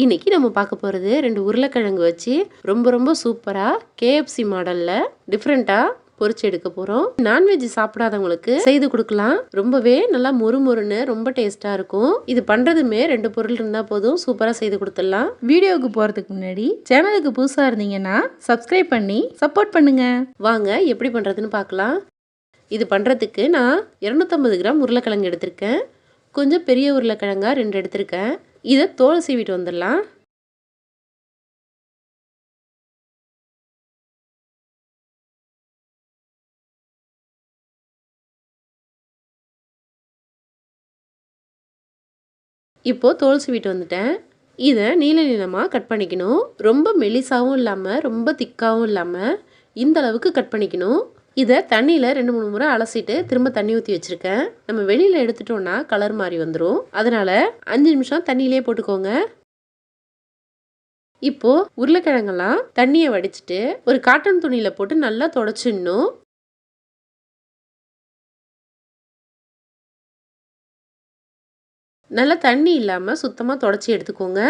இன்னைக்கு நம்ம பார்க்க போகிறது ரெண்டு உருளைக்கிழங்கு வச்சு ரொம்ப ரொம்ப சூப்பராக கேஎஃப்சி மாடலில் டிஃப்ரெண்ட்டாக பொறிச்சு எடுக்க போகிறோம் நான்வெஜ் சாப்பிடாதவங்களுக்கு செய்து கொடுக்கலாம். ரொம்பவே நல்லா மொறு மொறுன்னு ரொம்ப டேஸ்ட்டாக இருக்கும். இது பண்ணுறதுமே ரெண்டு பொருள் இருந்தால் போதும். சூப்பராக செய்து கொடுத்துடலாம். வீடியோவுக்கு போகிறதுக்கு முன்னாடி சேனலுக்கு புதுசாக இருந்தீங்கன்னா சப்ஸ்கிரைப் பண்ணி சப்போர்ட் பண்ணுங்க. வாங்க எப்படி பண்ணுறதுன்னு பார்க்கலாம். இது பண்ணுறதுக்கு நான் இரநூத்தம்பது கிராம் உருளைக்கிழங்கு எடுத்திருக்கேன். கொஞ்சம் பெரிய உருளைக்கிழங்கா ரெண்டு எடுத்திருக்கேன். இதை தோல் சீவிட்டு வந்துடலாம். இப்போது தோல் சீவிட்டு வந்துட்டேன். இதை நீல நீளமாக கட் பண்ணிக்கணும். ரொம்ப மெலிசாவும் இல்லாமல் ரொம்ப திக்காவும் இல்லாமல் இந்த அளவுக்கு கட் பண்ணிக்கணும். இதை தண்ணியில் ரெண்டு மூணு முறை அலசிட்டு திரும்ப தண்ணி ஊற்றி வச்சுருக்கேன். நம்ம வெளியில் எடுத்துட்டோம்னா கலர் மாறி வந்துடும் அதனால் அஞ்சு நிமிஷம் தண்ணியிலே போட்டுக்கோங்க. இப்போது உருளைக்கிழங்கெல்லாம் தண்ணியை வடிச்சிட்டு ஒரு காட்டன் துணியில் போட்டு நல்லா தொடச்சிடணும். நல்லா தண்ணி இல்லாமல் சுத்தமாக தொடச்சி எடுத்துக்கோங்க.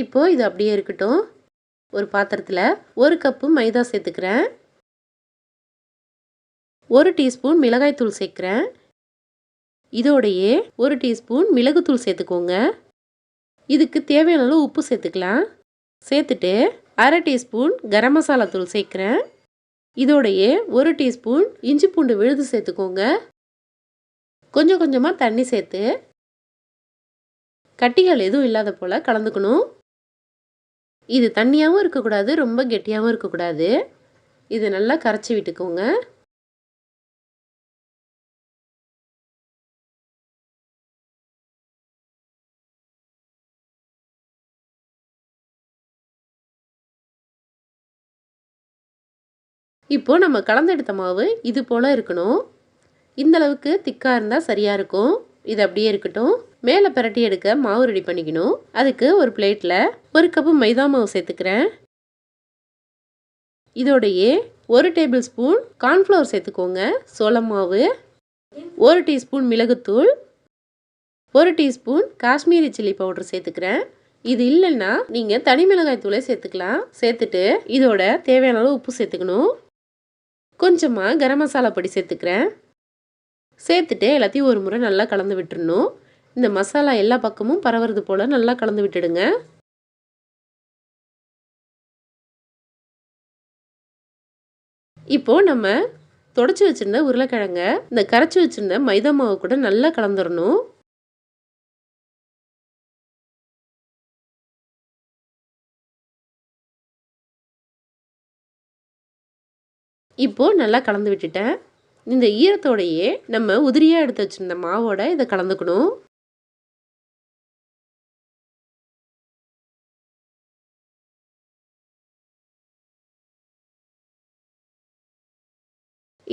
இப்போ இது அப்படியே இருக்கட்டும். ஒரு பாத்திரத்தில் ஒரு கப்பு மைதா சேர்த்துக்கிறேன். ஒரு டீஸ்பூன் மிளகாய்த்தூள் சேர்க்குறேன். இதோடையே ஒரு டீஸ்பூன் மிளகுத்தூள் சேர்த்துக்கோங்க. இதுக்கு தேவையான அளவு உப்பு சேர்த்துக்கலாம். சேர்த்துட்டு அரை டீஸ்பூன் கரம் மசாலா தூள் சேர்க்குறேன். இதோடையே ஒரு டீஸ்பூன் இஞ்சி பூண்டு விழுது சேர்த்துக்கோங்க. கொஞ்சம் கொஞ்சமாக தண்ணி சேர்த்து கட்டிகள் எதுவும் இல்லாத போல் கலந்துக்கணும். இது தண்ணியாகவும் இருக்கக்கூடாது ரொம்ப கெட்டியாகவும் இருக்கக்கூடாது. இது நல்லா கரைச்சி விட்டுக்கோங்க. இப்போ நம்ம கலந்தெடுத்த மாவு இது போல் இருக்கணும். இந்தளவுக்கு திக்காக இருந்தால் சரியாக இருக்கும். இது அப்படியே இருக்கட்டும். மேலே பிரட்டி எடுக்க மாவு ரெடி பண்ணிக்கணும். அதுக்கு ஒரு பிளேட்டில் ஒரு கப்பு மைதா மாவு சேர்த்துக்கிறேன். இதோடையே ஒரு டேபிள் ஸ்பூன் கார்ன்ஃப்ளவர் சேர்த்துக்கோங்க. சோளம் மாவு ஒரு டீஸ்பூன் மிளகுத்தூள் ஒரு டீஸ்பூன் காஷ்மீரி சில்லி பவுடர் சேர்த்துக்கிறேன். இது இல்லைன்னா நீங்கள் தனி மிளகாய் தூளை சேர்த்துக்கலாம். சேர்த்துட்டு இதோட தேவையான அளவு உப்பு சேர்த்துக்கணும். கொஞ்சமாக கரம் மசாலா பொடி சேர்த்துக்கிறேன். சேர்த்துட்டு எல்லாத்தையும் ஒரு முறை நல்லா கலந்து விட்டுருணும் இந்த மசாலா எல்லா பக்கமும் பரவுறது போல் நல்லா கலந்து விட்டுடுங்க. இப்போது நம்ம தொடச்சி வச்சுருந்த உருளைக்கிழங்க இந்த கரைச்சி வச்சுருந்த மைதா மாவு கூட நல்லா கலந்துடணும் இப்போது நல்லா கலந்து விட்டுட்டேன். இந்த ஈரத்தோடையே நம்ம உதிரியாக எடுத்து வச்சுருந்த மாவோட இதை கலந்துக்கணும்.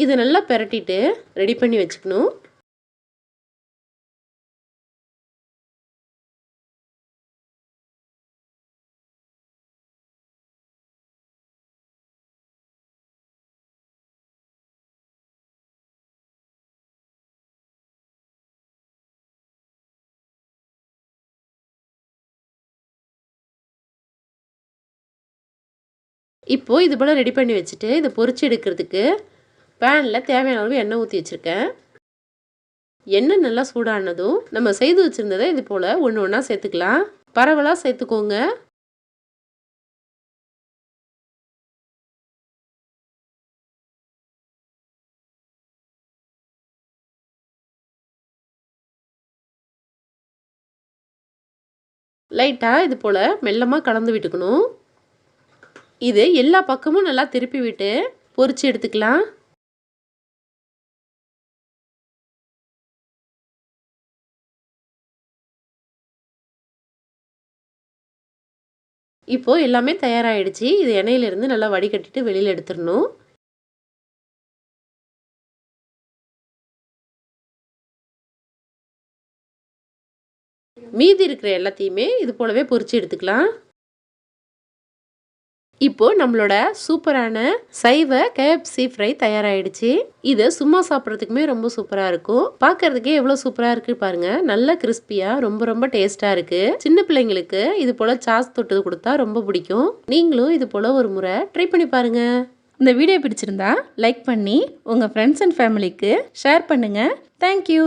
இதை நல்லா பெரட்டிட்டு ரெடி பண்ணி வச்சுக்கணும். இப்போது இது போல் ரெடி பண்ணி வச்சுட்டு இதை பொறிச்சு எடுக்கிறதுக்கு பேனில் தேவையான அளவு எண்ணெய் ஊற்றி வச்சுருக்கேன். எண்ணெய் நல்லா சூடானதும் நம்ம செய்து வச்சுருந்ததை இது போல் ஒன்று ஒன்றா சேர்த்துக்கலாம். பரவலாக சேர்த்துக்கோங்க. லைட்டாக இது போல் மெல்லமாக கலந்து விட்டுக்கணும். இது எல்லா பக்கமும் நல்லா திருப்பி விட்டு பொரிச்சு எடுத்துக்கலாம். இப்போது எல்லாமே தயாராகிடுச்சு இது எண்ணெயிலேருந்து நல்லா வடிகட்டிட்டு வெளியில் எடுத்துடணும். மீதி இருக்கிற எல்லாத்தையுமே இது போலவே பொரித்து எடுத்துக்கலாம். இப்போ நம்மளோட சூப்பரான சைவ கேஎஃப்சி ஃப்ரை தயாராகிடுச்சு இது சும்மா சாப்பிட்றதுக்குமே ரொம்ப சூப்பராக இருக்கும். பார்க்கறதுக்கே எவ்வளோ சூப்பராக இருக்கு பாருங்க. நல்ல கிறிஸ்பியாக ரொம்ப ரொம்ப டேஸ்ட்டாக இருக்கு. சின்ன பிள்ளைங்களுக்கு இது போல் சாஸ் தொட்டு கொடுத்தா ரொம்ப பிடிக்கும். நீங்களும் இது போல் ஒரு முறை ட்ரை பண்ணி பாருங்க. இந்த வீடியோ பிடிச்சிருந்தா லைக் பண்ணி உங்கள் ஃப்ரெண்ட்ஸ் அண்ட் ஃபேமிலிக்கு ஷேர் பண்ணுங்கள் தேங்க்யூ